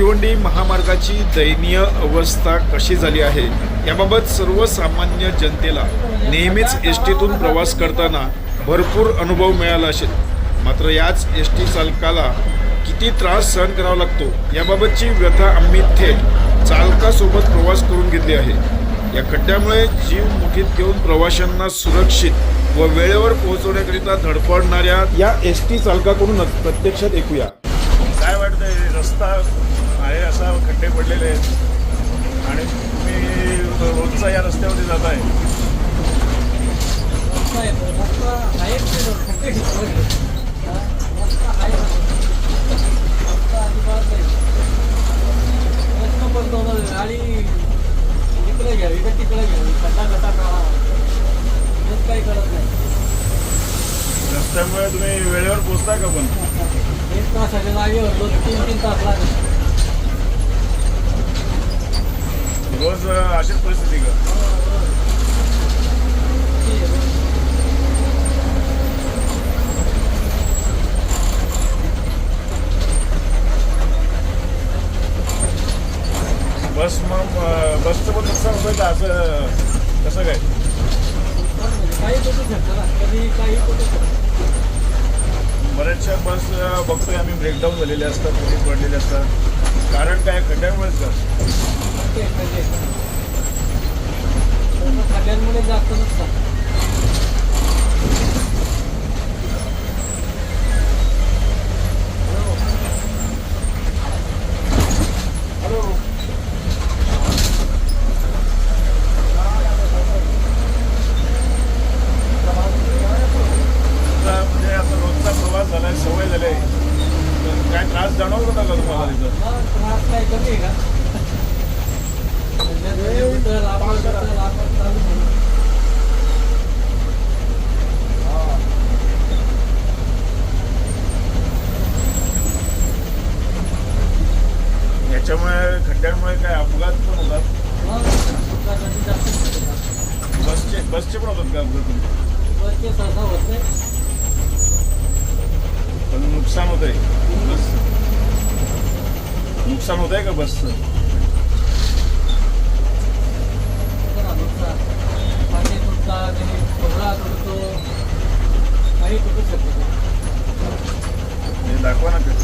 भिवंडी महामार्गाची दयनीय अवस्था कशी झाली आहे? याबाबत सर्वसामान्य जनतेला नेहमीच एस टीतून प्रवास करताना भरपूर अनुभव मिळाला असेल. मात्र याच एस टी चालकाला किती त्रास सहन करावा लागतो याबाबतची व्यथा आम्ही थेट चालकासोबत प्रवास करून घेतली आहे. या खड्ड्यामुळे जीव मुठीत घेऊन प्रवाशांना सुरक्षित व वेळेवर पोहोचवण्याकरिता धडपडणाऱ्या या एस टी चालकाकडूनच प्रत्यक्षात ऐकूया. काय वाटतंय रस्ता आहे असा खड्डे पडलेले आहेत. आणि तुम्ही रोजचा या रस्त्यावरती जात आहे. गाडी इकडे घ्यावी का तिकडे घ्यावी खड्डा खड्डा काढा हेच काही कळत नाही रस्त्यामुळे तुम्ही वेळेवर पोचता का पण? एक तास तासाच्या जागेवर दोन तीन तीन तास लागेल. रोज अशीच परिस्थिती का बस मग बसचं पण नुकसान होतं का असं कसं काय काही करू शकतो कधी काही बऱ्याचशा बस अं, बघतोय आम्ही ब्रेकडाऊन झालेले असतात कधी पडलेले असतात. कारण काय? खड्ड्यामुळेच का खाल्यांमुळे खड्ड्यांमुळे जास्त नुकसान हॅलो म्हणजे आता रोजचा सवय झाली काय त्रास जाणवत होता का तुम्हाला तिथं हा, त्रास काय कमी आहे का याच्यामुळे खड्ड्यांमुळे काय अपघात पण होतात? बसचे बसचे पण होतात का अपघात? पण नुकसान होत आहे बस नुकसान होत आहे का बसचं बघा, नुकसान. पाणी तुटतात, कधी खोबरा तुटतो काही तुटू शकतो हे दाखवा ना कसे